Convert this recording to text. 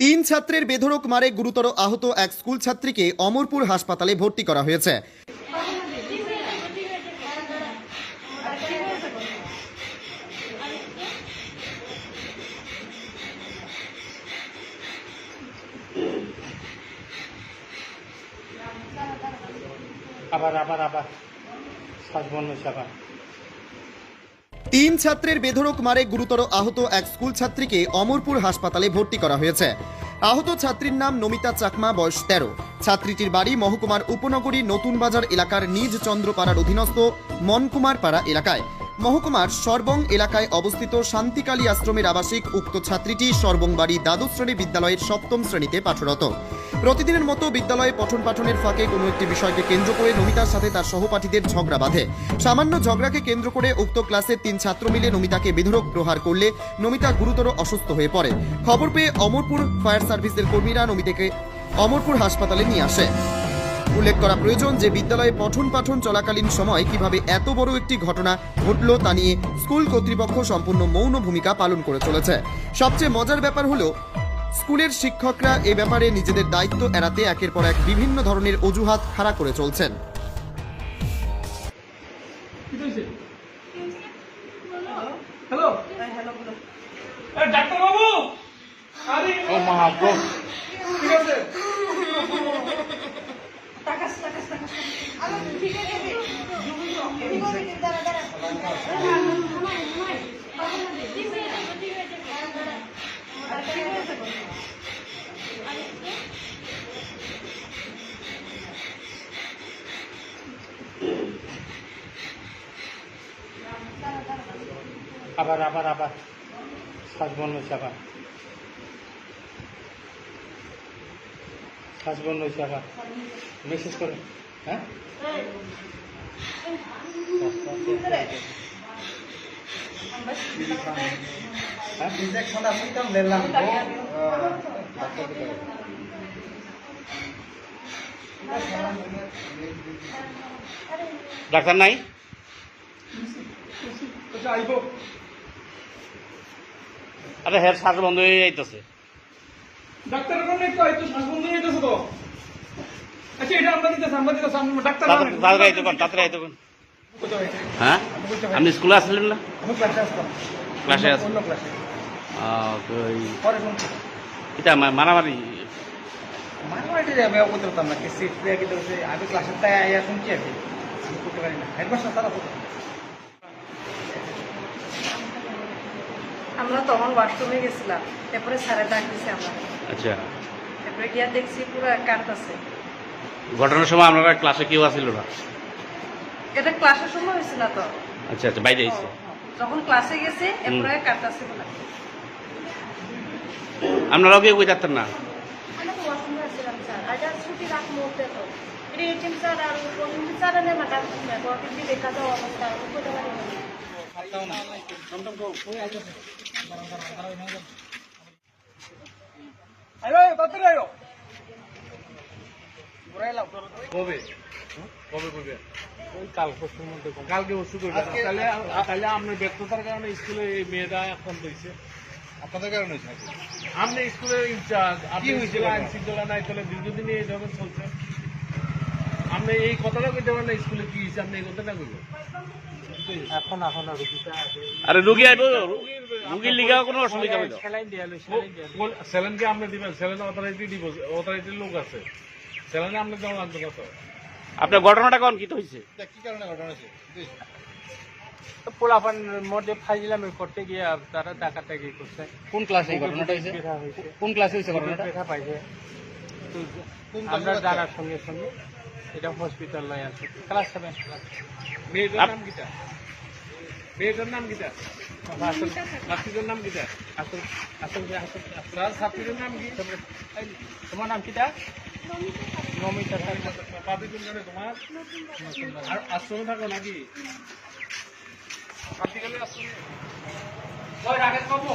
তিন ছাত্রের বেধড়ক মারে গুরুতর আহত এক স্কুল ছাত্রীকে অমরপুর হাসপাতালে ভর্তি করা হয়েছে। আবার আবার আবার। বন্ধ আবার। তিন ছাত্রের বেধরক মারে গুরুতর আহত এক স্কুল ছাত্রীকে অমরপুর হাসপাতালে ভর্তি করা হয়েছে। আহত ছাত্রীর নাম নমিতা চাকমা, বয়স তেরো। ছাত্রীটির বাড়ি মহকুমার উপনগরী নতুন বাজার এলাকার নিজ চন্দ্রপাড়ার অধীনস্থ মনকুমার পাড়া এলাকায়। মহকুমার সর্বং এলাকায় অবস্থিত শান্তিকালী আশ্রমের আবাসিক উক্ত ছাত্রীটি সর্বং বাড়ি দ্বাদশ শ্রেণি বিদ্যালয়ের সপ্তম শ্রেণীতে পাঠরত। প্রতিদিনের মতো বিদ্যালয়ে পঠন পাঠনের ফাঁকে কোনো একটি বিষয়কে কেন্দ্র করে নমিতার সাথে তার সহপাঠীদের ঝগড়া বাঁধে। সামান্য ঝগড়াকে কেন্দ্র করে উক্ত ক্লাসের তিন ছাত্র মিলে নমিতাকে বেধড়ক প্রহার করলে নমিতা গুরুতর অসুস্থ হয়ে পড়ে। খবর পেয়ে অমরপুর ফায়ার সার্ভিসের কর্মীরা নমিতাকে অমরপুর হাসপাতালে নিয়ে আসে। উল্লেখ করা প্রয়োজন যে বিদ্যালয়ে পঠন পাঠন চলাকালীন সময় কীভাবে এত বড় একটি ঘটনা ঘটল তা নিয়ে স্কুল কর্তৃপক্ষ সম্পূর্ণ মৌন ভূমিকা পালন করে চলেছে। সবচেয়ে মজার ব্যাপার হলো স্কুলের শিক্ষকরা এ ব্যাপারে নিজেদের দায়িত্ব এড়াতে একের পর এক বিভিন্ন ধরনের অজুহাত খাড়া করে চলছেন। হ্যালো? এ, ডাক্তারবাবু! আরে! ও মা গো ঠিক আছে আবার আবার আবার। শ্বাস বন্ধ হয়েছে আবার। শ্বাস বন্ধ হয়েছে আবার। মেসেজ করে হ্যাঁ? ডাক্তার নাই? আরে হ্যাঁ শ্বাস বন্ধ হয়ে যাইতেছে। ডাক্তারের কোন একটু আইতো শ্বাসবন্ধ হয়ে যেতেছে তো। আচ্ছা এটা আমরা দিতেছি আমরা দিতেছি ডাক্তার তাড়াতাড়ি আইতে কোন তাড়াতাড়ি আইতে কোন হ্যাঁ? আপনি স্কুলে আসলেন না? ক্লাসে আসতাম। ক্লাসে আস অন্য ক্লাসে পরে শুনছি এটা মারামারি? মারামারি যাবে করতে পারতাম না। কেসি ক্রিয়া কিন্তু সে আমি ক্লাসের তাই আইয়া শুনছি আর কি। আমি করতে পারি না। হেডমাস্টার তারা আমরা তখন ওয়াশরুমে গেছিলাম। তারপরে স্যারে ডাক দিছে আমরা আচ্ছা। তারপরে গিয়া দেখছি পুরো কাঁদতেছে ঘটনার সময় আপনারা ক্লাসে কেউ আসছিল না? এটা ক্লাসের সময় হয়েছে না তো। আচ্ছা আচ্ছা বাইরে আইছে যখন ক্লাসে গেছে এরপরে কাঁদতেছে বলে আপনারাও কেউ কই যাচ্ছেন না। আমি তো ওয়াশরুমে আসছিলাম স্যার। আজ আর ছুটি রাখ মুহূর্তে তো। এটা এটিএম স্যার আর স্যার না স্যার কিন্তু দেখা যাওয়া অবস্থা উপরে বাড়ি আইও তাড়াতাড়ি আইও কবে? কবে করবে কাল পরশুর মধ্যে কালকে ওষুধ করবে তাহলে তাহলে আপনার ব্যর্থতার কারণে স্কুলে এই মেয়েরা আক্রান্ত হয়েছে আপনাদের কারণে আপনি স্কুলের ইনচার্জ আপনি হয়েছে আইন শৃঙ্খলা নাই তাহলে দীর্ঘদিন এই ধরনের চলছে। আপনি এই কথাটা কইতে পারেন না স্কুলে কি হয়েছে? আপনি এই কথাটা কইবেন। এখন এখন আরে রুগী আইব রুগীর লিগা কোনো অসুবিধা হবে না সেলাইন দিয়ালো স্যালেনকে আপনি দিবেন? স্যালেন অথরিটি দিব অথরিটির লোক আছে। স্যালেনে আপনি দেওয়া লাগবে না তো আপনার ঘটনাটা কোন? কি হয়েছে? কি কারণে ঘটনা হয়েছে? পোলাপান মধ্যে ফাইজলামি করতে গিয়ে তারা টাকাটাকি করছে? কোন ক্লাসে এই ঘটনাটা হয়েছে? দেখা কোন ক্লাসে হয়েছে ঘটনাটা? দেখা পাইছে। তো কোন আমরা জানার সঙ্গে সঙ্গে এটা হসপিটাল লয় আছে ক্লাস সেভেন মেয়েটার নাম কিটা? মেয়েটার নাম কিটা? ছাত্রীদের নাম কিটা? আসল আসল আসল তার ছাত্রীদের নাম কি? তোমার নাম কিটা? নমিতা পাবি কোন জানে তোমার? আর আশ্রমে থাকো নাকি? ছাত্রীকালে আশ্রমে। রাকেশ বাবু।